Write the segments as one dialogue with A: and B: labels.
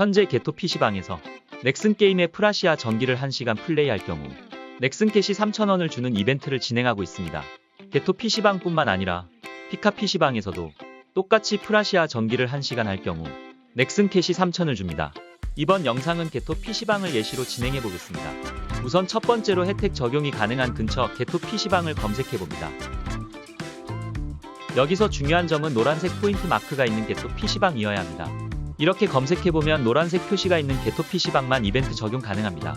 A: 현재 게토 PC방에서 넥슨 게임의 프라시아 전기를 1시간 플레이할 경우 넥슨 캐시 3,000원을 주는 이벤트를 진행하고 있습니다. 게토 PC방뿐만 아니라 피카 PC방에서도 똑같이 프라시아 전기를 1시간 할 경우 넥슨 캐시 3,000을 줍니다. 이번 영상은 게토 PC방을 예시로 진행해 보겠습니다. 우선 첫 번째로 혜택 적용이 가능한 근처 게토 PC방을 검색해 봅니다. 여기서 중요한 점은 노란색 포인트 마크가 있는 게토 PC방이어야 합니다. 이렇게 검색해보면 노란색 표시가 있는 게토 PC방만 이벤트 적용 가능합니다.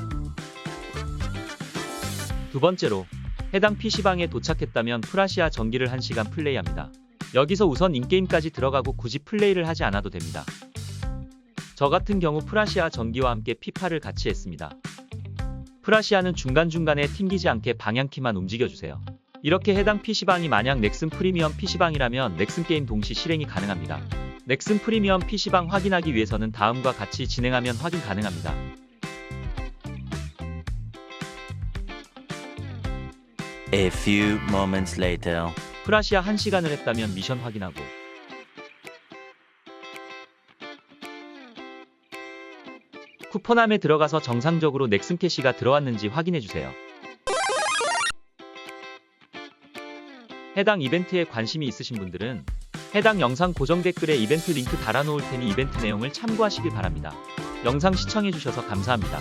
A: 두 번째로 해당 PC방에 도착했다면 프라시아 전기를 1시간 플레이합니다. 여기서 우선 인게임까지 들어가고 굳이 플레이를 하지 않아도 됩니다. 저 같은 경우 프라시아 전기와 함께 피파를 같이 했습니다. 프라시아는 중간중간에 튕기지 않게 방향키만 움직여주세요. 이렇게 해당 PC방이 만약 넥슨 프리미엄 PC방이라면 넥슨 게임 동시 실행이 가능합니다. 넥슨 프리미엄 PC방 확인하기 위해서는 다음과 같이 진행하면 확인 가능합니다.
B: A few moments later.
A: 프라시아 1시간을 했다면 미션 확인하고 쿠폰함에 들어가서 정상적으로 넥슨 캐시가 들어왔는지 확인해주세요. 해당 이벤트에 관심이 있으신 분들은 해당 영상 고정 댓글에 이벤트 링크 달아놓을 테니 이벤트 내용을 참고하시길 바랍니다. 영상 시청해주셔서 감사합니다.